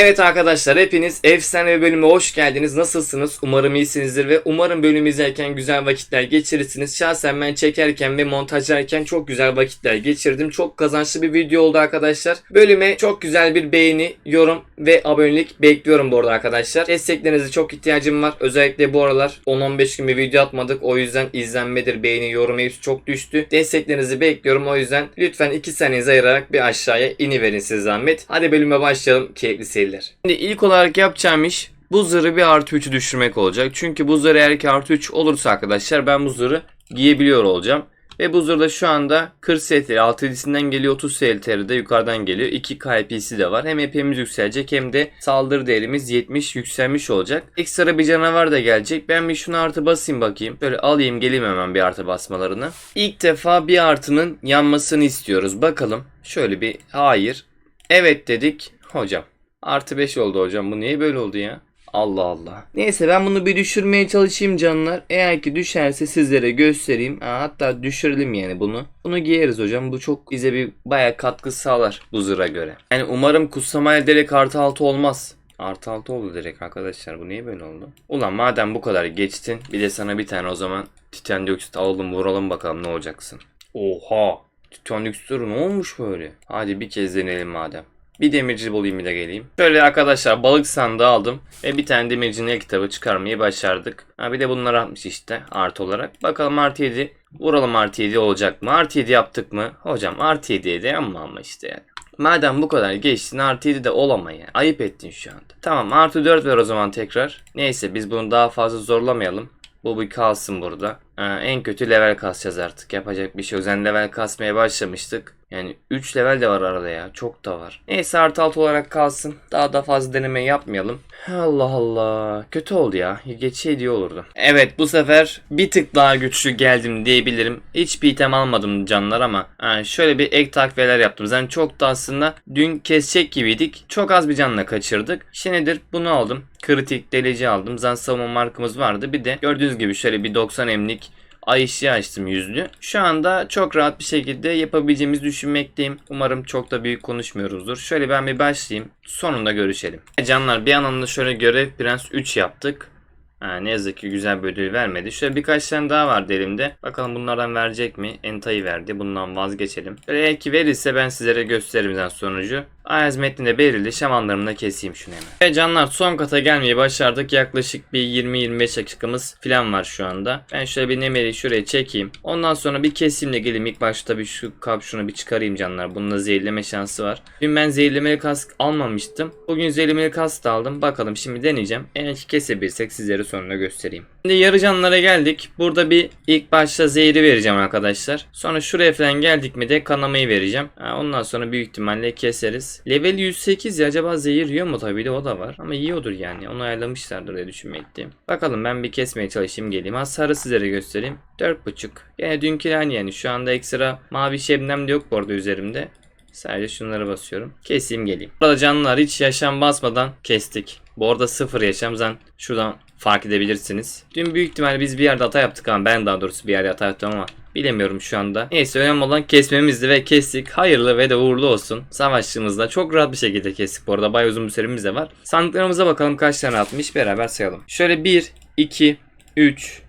Evet arkadaşlar hepiniz efsane bölüme hoş geldiniz. Nasılsınız? Umarım iyisinizdir ve umarım bölümü izlerken güzel vakitler geçirirsiniz. Şahsen ben çekerken ve montajlarken çok güzel vakitler geçirdim. Çok kazançlı bir video oldu arkadaşlar. Bölüme çok güzel bir beğeni, yorum ve abonelik bekliyorum bu arada arkadaşlar. Desteklerinize çok ihtiyacım var. Özellikle bu aralar 10-15 gün bir video atmadık. O yüzden izlenmedir, beğeni, yorum hepsi çok düştü. Desteklerinizi bekliyorum. O yüzden lütfen 2 saniyenizi ayırarak bir aşağıya iniverin siz zahmet. Hadi bölüme başlayalım. Keyifli seyirler. Şimdi ilk olarak yapacağım iş bu zırhı bir artı 3'ü düşürmek olacak. Çünkü bu zırh eğer ki artı 3 olursa arkadaşlar ben bu zırhı giyebiliyor olacağım. Ve bu zırh da şu anda 40 STR 6'sinden geliyor 30 STR'de yukarıdan geliyor. 2 KP'si de var. Hem EP'miz yükselecek hem de saldırı değerimiz 70 yükselmiş olacak. Ekstra bir canavar da gelecek. Ben bir şunu artı basayım bakayım. Böyle alayım geleyim hemen bir artı basmalarını. İlk defa bir artının yanmasını istiyoruz. Bakalım. Şöyle bir hayır. Evet dedik. Hocam. Artı 5 oldu hocam. Bu niye böyle oldu ya? Allah Allah. Neyse ben bunu bir düşürmeye çalışayım canlar. Eğer ki düşerse sizlere göstereyim. Aa, hatta düşürelim yani bunu. Bunu giyeriz hocam. Bu çok bize bir baya katkı sağlar bu zırha göre. Yani umarım kutsamaya direkt artı 6 olmaz. Artı 6 oldu direkt arkadaşlar. Bu niye böyle oldu? Ulan madem bu kadar geçtin. Bir de sana bir tane o zaman titan dioksit alalım vuralım bakalım ne olacaksın. Oha. Titan dioksit ne olmuş böyle? Hadi bir kez deneyelim madem. Bir demirci bulayım bir de geleyim. Şöyle arkadaşlar balık sandığı aldım. Ve bir tane demircinin el kitabı çıkarmayı başardık. Ha bir de bunları atmış işte artı olarak. Bakalım artı 7. Vuralım artı 7 olacak mı? Artı 7 yaptık mı? Hocam artı 7 de ama ama işte yani. Madem bu kadar geçtin artı 7 de olama ya. Ayıp ettin şu anda. Tamam artı 4 ver o zaman tekrar. Neyse biz bunu daha fazla zorlamayalım. Bu bir kalsın burada. Ha, en kötü level kasacağız artık. Yapacak bir şey yok. Zaten level kasmaya başlamıştık. Yani 3 level de var arada ya. Çok da var. Neyse artı 6 olarak kalsın. Daha da fazla deneme yapmayalım. Allah Allah. Kötü oldu ya. Geçseydi iyi olurdu. Evet bu sefer bir tık daha güçlü geldim diyebilirim. Hiçbir item almadım canlar ama ha, şöyle bir ek takviyeler yaptım. Zaten çok da aslında dün kesecek gibiydik. Çok az bir canla kaçırdık. Şimdidir bunu aldım. Kritik delici aldım. Zaten savunma markamız vardı. Bir de gördüğünüz gibi şöyle bir 90 emlik ışığı açtım yüzlü. Şu anda çok rahat bir şekilde yapabileceğimizi düşünmekteyim. Umarım çok da büyük konuşmuyoruzdur. Şöyle ben bir başlayayım. Sonunda görüşelim. Canlar bir anlamda şöyle görev prens 3 yaptık. Ha, ne yazık ki güzel bir ödül vermedi. Şöyle birkaç tane daha vardı elimde. Bakalım bunlardan verecek mi? Enta'yı verdi. Bundan vazgeçelim. Böyle eğer ki verirse ben sizlere gösteririm sonucu. Ayaz metninde belirli da keseyim şunu hemen. Ve canlar son kata gelmeyi başardık. Yaklaşık bir 20-25 dakikamız falan var şu anda. Ben şöyle bir nemeli şuraya çekeyim. Ondan sonra bir keseyim de geleyim. İlk başta bir şu kapşunu bir çıkarayım canlar. Bununla zehirleme şansı var. Dün ben zehirlemeli kask almamıştım. Bugün zehirlemeli kask da aldım. Bakalım şimdi deneyeceğim. Eğer kesebilirsek sizlere sonra göstereyim. Şimdi yarı canlara geldik. Burada bir ilk başta zehri vereceğim arkadaşlar. Sonra şuraya falan geldik mi de kanamayı vereceğim. Ondan sonra büyük ihtimalle keseriz. Level 108 ya acaba zehir yiyor mu tabii de o da var. Ama yiyordur yani. Onu ayarlamışlardır diye düşünmekteyim. Bakalım ben bir kesmeye çalışayım geleyim. Hasarı sizlere göstereyim. 4.5. Yine dünkü aynı yani. Şu anda ekstra mavi şebnem de yok bu arada üzerimde. Sadece şunları basıyorum. Keseyim geleyim. Burada canlılar hiç yaşam basmadan kestik. Bu arada sıfır yaşam zaten şuradan fark edebilirsiniz. Dün büyük ihtimalle biz bir yerde hata yaptık ama ben daha doğrusu bir yerde hata yaptım ama bilemiyorum şu anda. Neyse önemli olan kesmemizdi ve kestik. Hayırlı ve de uğurlu olsun. Savaşçımızda çok rahat bir şekilde kestik. Bu arada bayağı uzun bir süremiz de var. Sandıklarımıza bakalım kaç tane atmış beraber sayalım. Şöyle 1, 2, 3,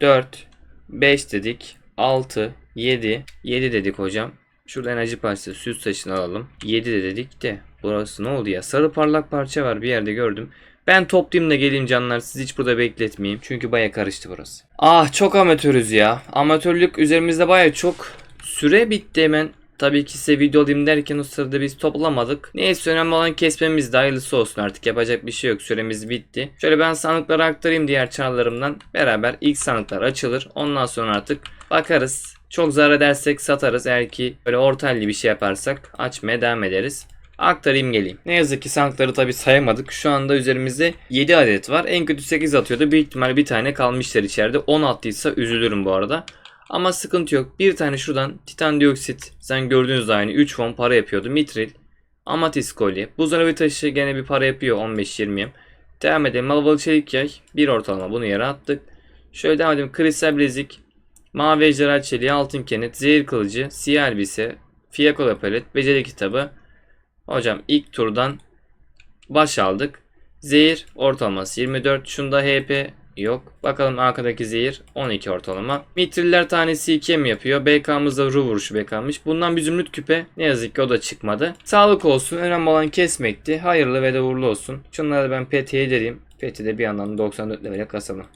4, 5 dedik. 6, 7, 7 dedik hocam. Şurada enerji parçası süs taşını alalım. 7 de dedik de. Burası ne oldu ya? Sarı parlak parça var bir yerde gördüm. Ben toplayayım da geleyim canlar. Siz hiç burada bekletmeyeyim. Çünkü baya karıştı burası. Ah çok amatörüz ya. Amatörlük üzerimizde baya çok. Süre bitti hemen. Tabii ki size video alayım derken o sırada biz toplamadık. Neyse önemli olan kesmemiz de hayırlısı olsun artık. Yapacak bir şey yok. Süremiz bitti. Şöyle ben sandıkları aktarayım diğer çarlarımdan. Beraber ilk sandıklar açılır. Ondan sonra artık bakarız. Çok zarar edersek satarız. Eğer ki böyle ortalli bir şey yaparsak açmaya devam ederiz. Aktarayım geleyim. Ne yazık ki sandıkları tabi sayamadık. Şu anda üzerimizde 7 adet var. En kötü 8 atıyordu. Büyük ihtimal bir tane kalmışlar içeride. 10 attıysa üzülürüm bu arada. Ama sıkıntı yok. Bir tane şuradan titan dioksit. Sen gördüğünüz aynı 3 won para yapıyordu. Mitril. Amatist kolye. Buzdolabı taşı gene bir para yapıyor 15-20. Devam edelim. Malabalı çelik yay. Bir ortalama bunu yere attık. Şöyle devam edelim. Kristal bilezik. Mavi ejderha çeliği, altın kenet, zehir kılıcı, siyah elbise, fiyakola palet, beceri kitabı. Hocam ilk turdan Baş aldık. Zehir ortalaması 24. Şunda HP yok. Bakalım arkadaki zehir 12 ortalama. Mitriller tanesi 2'ye mi yapıyor? BK'mız da ruh vuruşu BK'mış. Bundan bir zümrüt küpe. Ne yazık ki o da çıkmadı. Sağlık olsun. Önemli olan kesmekti. Hayırlı ve de uğurlu olsun. Şunları ben PT'ye ederim. PT de bir yandan 94 level'e kasalım.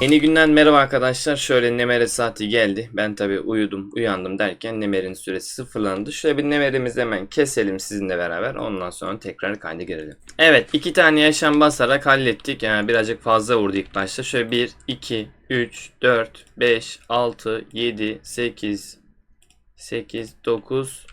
Yeni günden merhaba arkadaşlar. Şöyle Nemere saati geldi. Ben tabi uyudum, uyandım derken Nemer'in süresi sıfırlandı. Şöyle bir Nemer'imizi hemen keselim sizinle beraber. Ondan sonra tekrar kayda girelim. Evet, iki tane yaşam basarak hallettik. Yani birazcık fazla vurdu ilk başta. Şöyle 1, 2, 3, 4, 5, 6, 7, 8, 8, 9,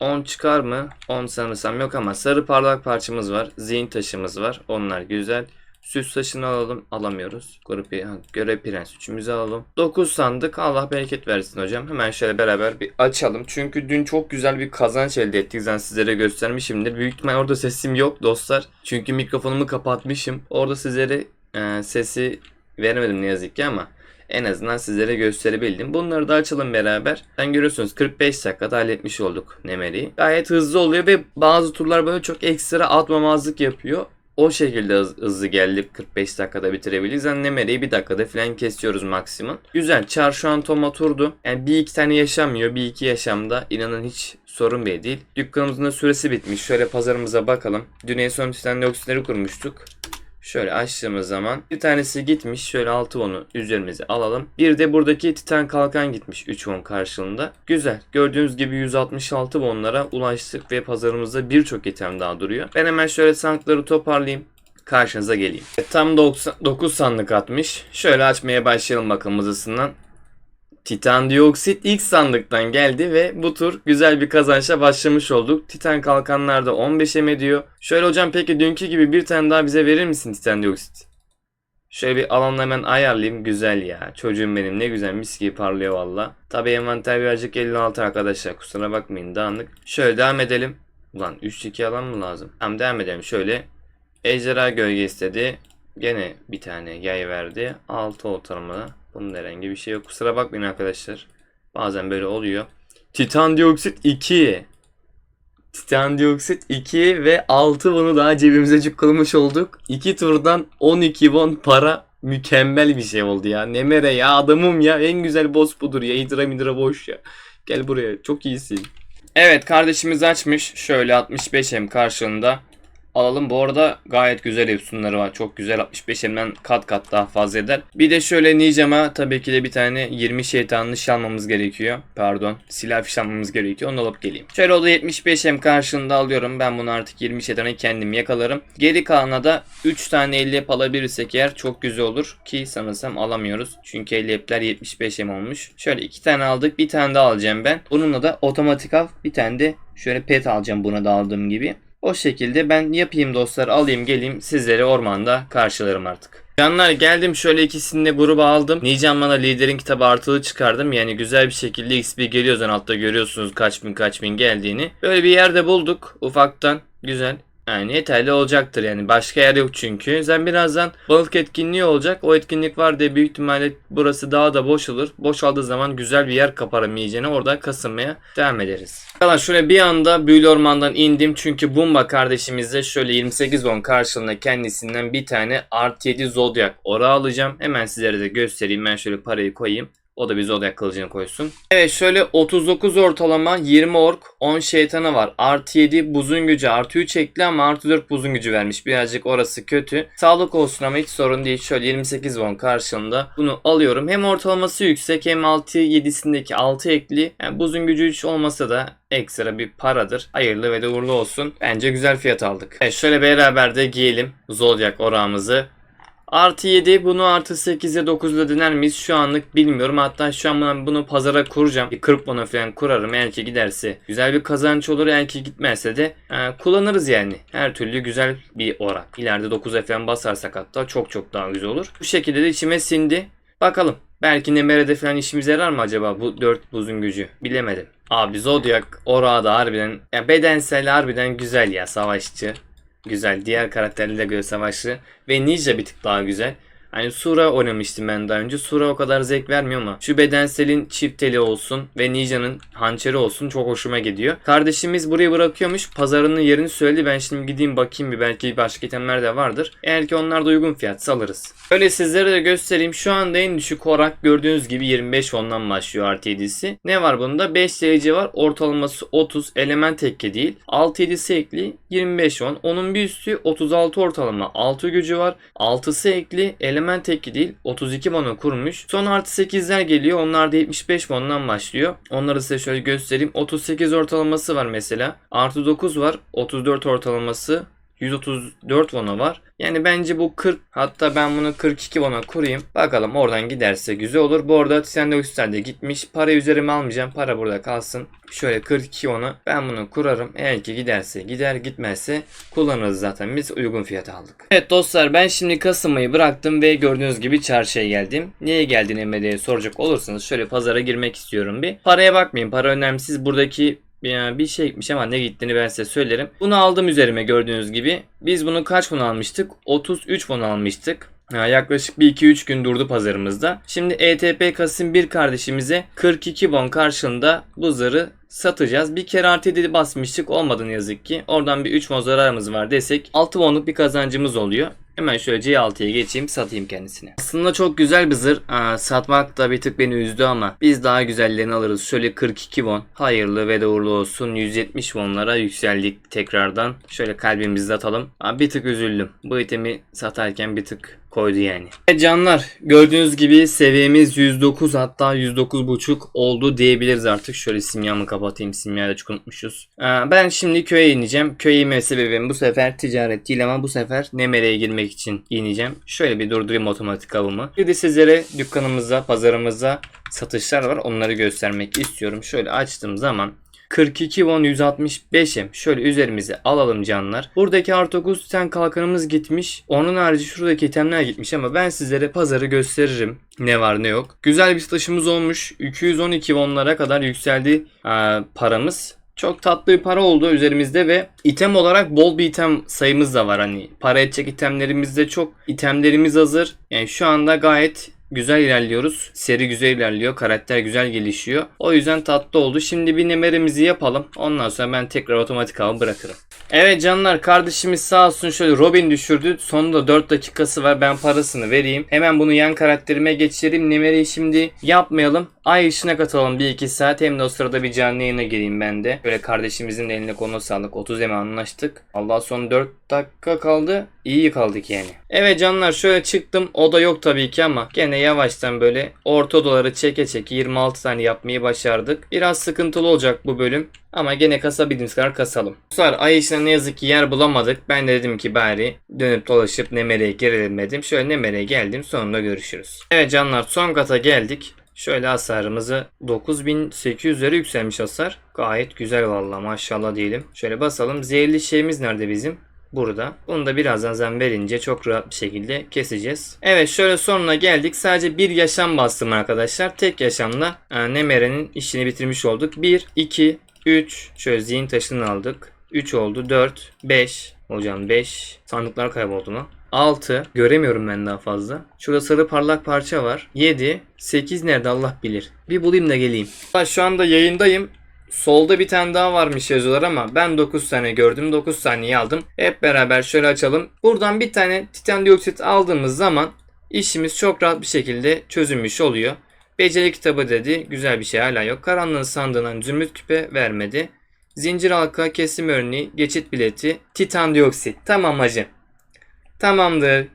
10 çıkar mı? 10 sanırsam yok ama sarı parlak parçamız var. Zihin taşımız var. Onlar güzel. Süs taşını alalım. Alamıyoruz. Grup görev prens üçümüzü alalım. 9 sandık. Allah bereket versin hocam. Hemen şöyle beraber bir açalım. Çünkü dün çok güzel bir kazanç elde ettik. Zaten sizlere göstermişimdir. Büyük ihtimal orada sesim yok dostlar. Çünkü mikrofonumu kapatmışım. Orada sizlere e, sesi veremedim ne yazık ki ama en azından sizlere gösterebildim. Bunları da açalım beraber. Sen görüyorsunuz 45 dakikada halletmiş olduk Nemeri'yi. Gayet hızlı oluyor ve bazı turlar böyle çok ekstra atmamazlık yapıyor. O şekilde hız- hızlı geldik 45 dakikada bitirebiliriz. Yani Nemeri'yi bir dakikada falan kesiyoruz maksimum. Güzel. Çar şu an tom oturdu. Yani bir iki tane yaşamıyor. Bir iki yaşamda inanın hiç sorun bile değil. Dükkanımızın da süresi bitmiş. Şöyle pazarımıza bakalım. Dün en son dioksitleri kurmuştuk. Şöyle açtığımız zaman bir tanesi gitmiş. Şöyle 6 onu üzerimize alalım. Bir de buradaki titan kalkan gitmiş 3 won karşılığında. Güzel. Gördüğünüz gibi 166 wonlara ulaştık ve pazarımızda birçok item daha duruyor. Ben hemen şöyle sandıkları toparlayayım karşınıza geleyim. Tam 9 sandık atmış. Şöyle açmaya başlayalım bakalım hızlısından. Titan dioksit ilk sandıktan geldi ve bu tur güzel bir kazançla başlamış olduk. Titan kalkanlarda 15 em ediyor. Şöyle hocam peki dünkü gibi bir tane daha bize verir misin titan dioksit? Şöyle bir alanla hemen ayarlayayım. Güzel ya. Çocuğum benim ne güzel mis gibi parlıyor valla. Tabi envanter birazcık 56 arkadaşlar. Kusura bakmayın dağınık. Şöyle devam edelim. Ulan 3-2 alan mı lazım? Tamam devam edelim. Şöyle Ejderha gölge istedi. Gene bir tane yay verdi. 6 ortalama. Bunun herhangi bir şey yok. Kusura bakmayın arkadaşlar. Bazen böyle oluyor. Titan dioksit 2. Titan dioksit 2 ve 6 bunu daha cebimize cukkalmış olduk. 2 turdan 12 won para mükemmel bir şey oldu ya. Nemere ya adamım ya en güzel boss budur ya. Hidra midra boş ya. Gel buraya çok iyisin. Evet kardeşimiz açmış. Şöyle 65M karşılığında alalım. Bu arada gayet güzel efsunları var. Çok güzel 65M'den kat kat daha fazla eder. Bir de şöyle Ninjam'a tabii ki de bir tane 20 şeytanlı almamız gerekiyor. Pardon. Silah fiş almamız gerekiyor. Onu alıp geleyim. Şöyle o da 75M karşılığında alıyorum. Ben bunu artık 20 şeytanı kendim yakalarım. Geri kalana da 3 tane 50 yap alabilirsek eğer çok güzel olur. Ki sanırsam alamıyoruz. Çünkü 50 yaplar 75M olmuş. Şöyle 2 tane aldık. Bir tane daha alacağım ben. Bununla da otomatik al. Bir tane de şöyle pet alacağım buna da aldığım gibi. O şekilde ben yapayım dostlar alayım geleyim sizleri ormanda karşılarım artık. Canlar geldim şöyle ikisini de gruba aldım. Nican bana liderin kitabı artılı çıkardım. Yani güzel bir şekilde XP geliyor zaten altta görüyorsunuz kaç bin kaç bin geldiğini. Böyle bir yerde bulduk ufaktan güzel. Yani yeterli olacaktır yani. Başka yer yok çünkü. Sen birazdan balık etkinliği olacak. O etkinlik var diye büyük ihtimalle burası daha da boşalır. Boşaldığı zaman güzel bir yer kaparım iyicene. Orada kasınmaya devam ederiz. Arkadaşlar şöyle bir anda büyülü ormandan indim. Çünkü Bumba kardeşimizde şöyle 28 won karşılığında kendisinden bir tane artı 7 Zodiac ora alacağım. Hemen sizlere de göstereyim. Ben şöyle parayı koyayım. O da bir Zodiac kılıcını koysun. Evet şöyle 39 ortalama 20 ork 10 şeytanı var. Artı 7 buzun gücü artı 3 ekli ama artı 4 buzun gücü vermiş. Birazcık orası kötü. Sağlık olsun ama hiç sorun değil. Şöyle 28 won karşılığında bunu alıyorum. Hem ortalaması yüksek hem 6 7'sindeki 6 ekli. Yani buzun gücü 3 olmasa da ekstra bir paradır. Hayırlı ve de uğurlu olsun. Bence güzel fiyat aldık. Evet şöyle beraber de giyelim Zodiac orağımızı. Artı 7 bunu artı 8'e 9'la dener miyiz? Şu anlık bilmiyorum. Hatta şu an ben bunu pazara kuracağım. Bir 40 bona falan kurarım eğer ki giderse. Güzel bir kazanç olur eğer ki gitmezse de e, kullanırız yani. Her türlü güzel bir orak. İleride 9'a falan basarsak hatta çok çok daha güzel olur. Bu şekilde de içime sindi. Bakalım. Belki Nemere'de falan işimize yarar mı acaba bu 4 buzun gücü? Bilemedim. Abi Zodiac orada harbiden ya bedensel harbiden güzel ya savaşçı. Güzel. Diğer karakterlerle göre savaşçı. Ve Ninja bir tık daha güzel. Hani Sura oynamıştım ben daha önce. Sura o kadar zevk vermiyor ama şu bedenselin çift teli olsun ve Ninja'nın hançeri olsun çok hoşuma gidiyor. Kardeşimiz burayı bırakıyormuş. Pazarının yerini söyledi. Ben şimdi gideyim bakayım bir belki başka itemler de vardır. Eğer ki onlar da uygun fiyat alırız. Öyle sizlere de göstereyim. Şu anda en düşük orak gördüğünüz gibi 25 ondan başlıyor artı 7'si. Ne var bunda? 5 derece var. Ortalaması 30. Element tekke değil. 6 7'si ekli 25 on. Onun bir üstü 36 ortalama. 6 gücü var. 6'sı ekli. Element tekki değil. 32 bana kurmuş. Son artı 8'ler geliyor. Onlar da 75 bondan başlıyor. Onları size şöyle göstereyim. 38 ortalaması var mesela. Artı 9 var. 34 ortalaması. 134 vona var. Yani bence bu 40 hatta ben bunu 42 vona kurayım. Bakalım oradan giderse güzel olur. Bu arada Sendex'ten de gitmiş. Para üzerime almayacağım. Para burada kalsın. Şöyle 42 vona ben bunu kurarım. Eğer ki giderse gider gitmezse kullanırız zaten. Biz uygun fiyata aldık. Evet dostlar ben şimdi kasılmayı bıraktım ve gördüğünüz gibi çarşıya geldim. Niye geldin Emre diye soracak olursanız şöyle pazara girmek istiyorum bir. Paraya bakmayın. Para önemsiz. Buradaki yani bir şey ama ne gittiğini ben size söylerim. Bunu aldım üzerime gördüğünüz gibi. Biz bunu kaç fon almıştık? 33 fon almıştık. Yaklaşık bir 2-3 gün durdu pazarımızda. Şimdi ETP Kasım 1 kardeşimize 42 won karşılığında bu zarı satacağız. Bir kere artı 7 basmıştık olmadı ne yazık ki. Oradan bir 3 won zararımız var desek 6 wonluk bir kazancımız oluyor. Hemen şöyle C6'ya geçeyim satayım kendisine. Aslında çok güzel bir zırh. Aa, satmak da bir tık beni üzdü ama biz daha güzellerini alırız. Şöyle 42 won. Hayırlı ve de uğurlu olsun. 170 wonlara yükseldik tekrardan. Şöyle kalbimizi atalım. Aa, bir tık üzüldüm. Bu itemi satarken bir tık koydu yani. Evet canlar gördüğünüz gibi seviyemiz 109 hatta 109.5 oldu diyebiliriz artık. Şöyle simyamı kapatayım. Simyayı da çok unutmuşuz. Aa, ben şimdi köye ineceğim. Köye inme sebebim bu sefer ticaret değil ama bu sefer Nemere'ye girmek için ineceğim. Şöyle bir durdurayım otomatik avımı. Bir de sizlere dükkanımızda, pazarımızda satışlar var. Onları göstermek istiyorum. Şöyle açtığım zaman 42 won 165'im. Şöyle üzerimize alalım canlar. Buradaki artı 9 ten kalkanımız gitmiş. Onun harici şuradaki itemler gitmiş ama ben sizlere pazarı gösteririm. Ne var ne yok. Güzel bir satışımız olmuş. 212 wonlara kadar yükseldi aa, paramız. Çok tatlı bir para oldu üzerimizde ve item olarak bol bir item sayımız da var. Hani para edecek itemlerimizde çok. itemlerimiz hazır. Yani şu anda gayet güzel ilerliyoruz. Seri güzel ilerliyor. Karakter güzel gelişiyor. O yüzden tatlı oldu. Şimdi bir nemerimizi yapalım. Ondan sonra ben tekrar otomatik avı bırakırım. Evet canlar kardeşimiz sağ olsun şöyle Robin düşürdü. Sonunda 4 dakikası var. Ben parasını vereyim. Hemen bunu yan karakterime geçireyim. Nemereyi şimdi yapmayalım. Ay işine katalım 1-2 saat. Hem de o sırada bir canlı yayına gireyim ben de. Böyle kardeşimizin de eline konu sağlık. 30 eme anlaştık. Allah son 4 dakika kaldı. İyi kaldık yani. Evet canlar şöyle çıktım. O da yok tabii ki ama gene yavaştan böyle orta odaları çeke çeke 26 tane yapmayı başardık. Biraz sıkıntılı olacak bu bölüm. Ama gene kasabildiğimiz kadar kasalım. Dostlar ay işine ne yazık ki yer bulamadık. Ben de dedim ki bari dönüp dolaşıp Nemere'ye girelim dedim. Şöyle Nemere'ye geldim sonunda görüşürüz. Evet canlar son kata geldik. Şöyle hasarımızı 9800'lere yükselmiş hasar. Gayet güzel vallahi maşallah diyelim. Şöyle basalım. Zehirli şeyimiz nerede bizim? Burada. Bunu da birazdan zam verince çok rahat bir şekilde keseceğiz. Evet şöyle sonuna geldik. Sadece bir yaşam bastım arkadaşlar. Tek yaşamla e, Nemere'nin işini bitirmiş olduk. 1, 2, 3. Şöyle zihin taşını aldık. 3 oldu. 4, 5. Hocam 5. Sandıklar kayboldu mu? 6. Göremiyorum ben daha fazla. Şurada sarı parlak parça var. 7. 8 nerede Allah bilir. Bir bulayım da geleyim. Şu anda yayındayım. Solda bir tane daha varmış yazıyorlar ama ben 9 tane gördüm. 9 saniye aldım. Hep beraber şöyle açalım. Buradan bir tane titan dioksit aldığımız zaman işimiz çok rahat bir şekilde çözülmüş oluyor. Beceri kitabı dedi. Güzel bir şey hala yok. Karanlığın sandığından zümrüt küpe vermedi. Zincir halka, kesim örneği, geçit bileti, titan dioksit. Tamam hacı. Tamamdır.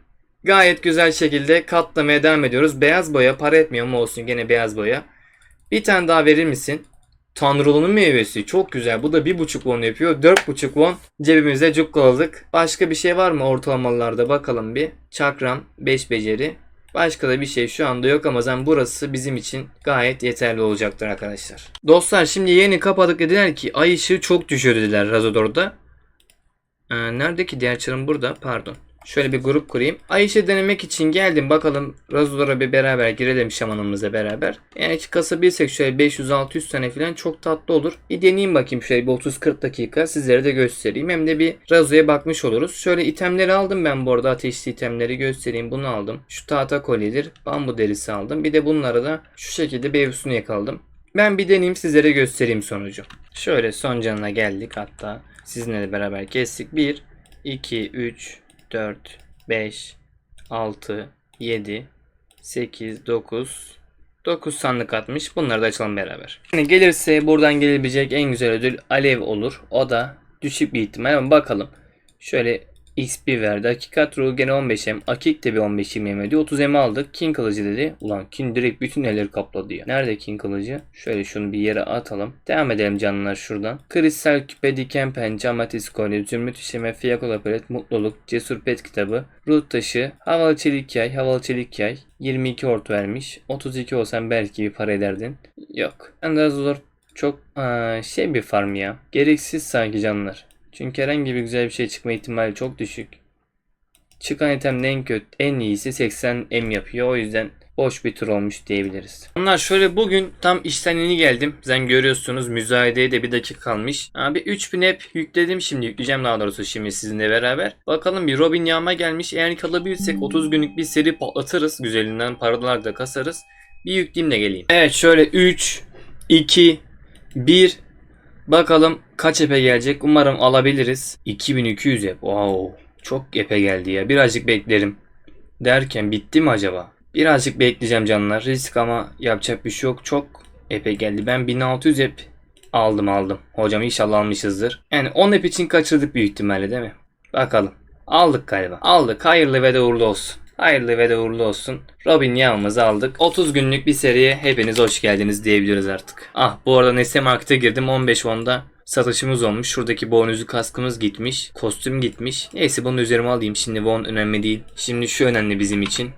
Gayet güzel şekilde katlamaya devam ediyoruz. Beyaz boya para etmiyor mu olsun gene beyaz boya. Bir tane daha verir misin? Tanrılının meyvesi çok güzel. Bu da 1.5 won yapıyor. 4.5 won cebimize cukkaladık. Başka bir şey var mı ortalamalarda bakalım bir. Çakram 5 beceri. Başka da bir şey şu anda yok ama zaten burası bizim için gayet yeterli olacaktır arkadaşlar. Dostlar şimdi yeni kapadık dediler ki ay ışığı çok düşüyor dediler Razodor'da. Ee, nerede ki diğer çarım burada pardon. Şöyle bir grup kurayım. Ay ışığı denemek için geldim bakalım Razodor'a bir beraber girelim şamanımızla beraber. Eğer ki kasabilirsek şöyle 500-600 tane falan çok tatlı olur. Bir deneyeyim bakayım şöyle bir 30-40 dakika sizlere de göstereyim. Hem de bir Razo'ya bakmış oluruz. Şöyle itemleri aldım ben bu arada ateşli itemleri göstereyim. Bunu aldım. Şu tahta kolyedir. Bambu derisi aldım. Bir de bunları da şu şekilde Beyvus'unu yakaladım. Ben bir deneyeyim sizlere göstereyim sonucu. Şöyle son canına geldik hatta. Sizinle de beraber kestik. 1, 2, 3, 4, 5, 6, 7, 8, 9, 9 sandık atmış. Bunları da açalım beraber. Yani gelirse buradan gelebilecek en güzel ödül alev olur. O da düşük bir ihtimal ama bakalım. Şöyle XP verdi. Hakikat ruhu gene 15M. Akik de bir 15M ediyor. 30M aldık. King kılıcı dedi. Ulan King direkt bütün elleri kapladı ya. Nerede King kılıcı? Şöyle şunu bir yere atalım. Devam edelim canlılar şuradan. Kristal küpe, diken pençe, amatist kolye, zümrüt işleme, fiyakola palet, mutluluk, cesur pet kitabı, ruh taşı, havalı çelik yay, havalı çelik yay. 22 ort vermiş. 32 olsan belki bir para ederdin. Yok. Ben de zor çok aa, şey bir farm ya. Gereksiz sanki canlılar. Çünkü herhangi bir güzel bir şey çıkma ihtimali çok düşük. Çıkan itemin en kötü, en iyisi 80 M yapıyor. O yüzden boş bir tur olmuş diyebiliriz. Onlar şöyle bugün tam işten yeni geldim. Sen görüyorsunuz müzayedeye de bir dakika kalmış. Abi 3000 app yükledim şimdi yükleyeceğim daha doğrusu şimdi sizinle beraber. Bakalım bir Robin yağma gelmiş. Eğer kalabilirsek 30 günlük bir seri patlatırız. Güzelinden paralar da kasarız. Bir yükleyeyim de geleyim. Evet şöyle 3, 2, 1 Bakalım kaç epe gelecek. Umarım alabiliriz. 2200 ep. Wow. Çok epe geldi ya. Birazcık beklerim. Derken bitti mi acaba? Birazcık bekleyeceğim canlar. Risk ama yapacak bir şey yok. Çok epe geldi. Ben 1600 ep aldım aldım. Hocam inşallah almışızdır. Yani 10 ep için kaçırdık büyük ihtimalle değil mi? Bakalım. Aldık galiba. Aldık. Hayırlı ve de uğurlu olsun. Hayırlı ve de uğurlu olsun. Robin yağımızı aldık. 30 günlük bir seriye hepiniz hoş geldiniz diyebiliriz artık. Ah bu arada Nesne Market'e girdim 15 onda satışımız olmuş. Şuradaki bonuzlu kaskımız gitmiş. Kostüm gitmiş. Neyse bunu üzerime alayım. Şimdi won önemli değil. Şimdi şu önemli bizim için.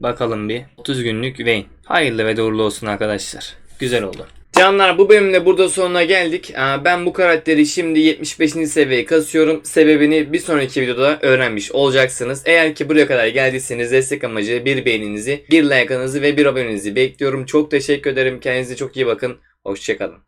Bakalım bir. 30 günlük Vayne. Hayırlı ve de uğurlu olsun arkadaşlar. Güzel oldu. Canlar bu bölümde burada sonuna geldik. Ben bu karakteri şimdi 75. seviyeye kasıyorum. Sebebini bir sonraki videoda öğrenmiş olacaksınız. Eğer ki buraya kadar geldiyseniz destek amacı bir beğeninizi, bir like'ınızı ve bir abonenizi bekliyorum. Çok teşekkür ederim. Kendinize çok iyi bakın. Hoşçakalın.